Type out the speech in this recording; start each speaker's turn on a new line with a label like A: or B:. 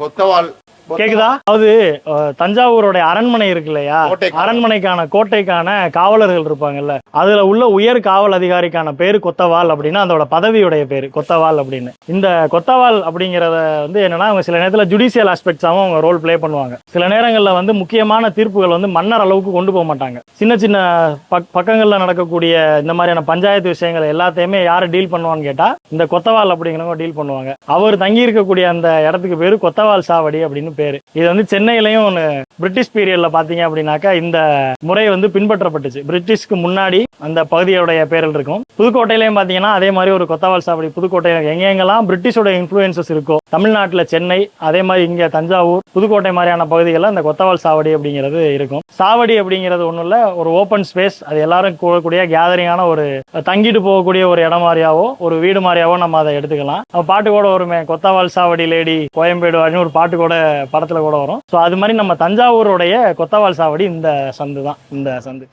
A: கொத்தவால்
B: கேக்குதா? அதாவது அஹ், தஞ்சாவூரோட அரண்மனை இருக்கு இல்லையா. அரண்மனைக்கான கோட்டைக்கான காவலர்கள் இருப்பாங்கல்ல. அதுல உள்ள உயர் காவல் அதிகாரிக்கான பேரு கொத்தவால் அப்படின்னு அதோட பதவியுடைய பேரு கொத்தவால் அப்படின்னு. இந்த கொத்தவால் அப்படிங்கறத வந்து என்னன்னா அவங்க சில நேரத்துல ஜுடிஷியல் ஆஸ்பெக்ட்ஸாவும் அவங்க ரோல் ப்ளே பண்ணுவாங்க. சில நேரங்கள்ல வந்து முக்கியமான தீர்ப்புகள் வந்து மன்னர் அளவுக்கு கொண்டு போக மாட்டாங்க. சின்ன சின்ன பக் பக்கங்கள்ல நடக்கக்கூடிய இந்த மாதிரியான பஞ்சாயத்து விஷயங்கள் எல்லாத்தையுமே யாரு டீல் பண்ணுவான்னு கேட்டா இந்த கொத்தவால் அப்படிங்கிறவங்க டீல் பண்ணுவாங்க. அவர் தங்கி இருக்கக்கூடிய அந்த இடத்துக்கு பேரு கொத்தவால் சாவடி அப்படின்னு பேர். இது வந்து சென்னையிலையும் ஒன்று பிரிட்டிஷ் பீரியடில் பார்த்தீங்க அப்படின்னாக்கா இந்த முறை வந்து பின்பற்றப்பட்டுச்சு. பிரிட்டிஷ்க்கு முன்னாடி அந்த பகுதியோடைய பேரில் இருக்கும். புதுக்கோட்டையிலையும் பார்த்தீங்கன்னா அதே மாதிரி ஒரு கொத்தவால் சாவடி புதுக்கோட்டையில் எங்கெங்கெல்லாம் பிரிட்டிஷோட இன்ஃப்ளூயன்சஸ் இருக்கோ தமிழ்நாட்டில் சென்னை அதே மாதிரி இங்கே தஞ்சாவூர் புதுக்கோட்டை மாதிரியான பகுதிகளில் அந்த கொத்தவால் சாவடி அப்படிங்கிறது இருக்கும். சாவடி அப்படிங்கிறது ஒன்றும் இல்லை ஒரு ஓப்பன் ஸ்பேஸ் அது எல்லாரும் கூடக்கூடிய கேதரிங்கான ஒரு தங்கிட்டு போகக்கூடிய ஒரு இடம் மாதிரியாவோ ஒரு வீடு மாதிரியாவோ நம்ம அதை எடுத்துக்கலாம். பாட்டு கூட வருமே கொத்தவால் சாவடி லேடி கோயம்பேடு அப்படின்னு ஒரு பாட்டு கூட படத்துல கூட வரும். ஸோ அது மாதிரி நம்ம தஞ்சாவூருடைய கொத்தவால் சாவடி இந்த சந்து தான் இந்த சந்து.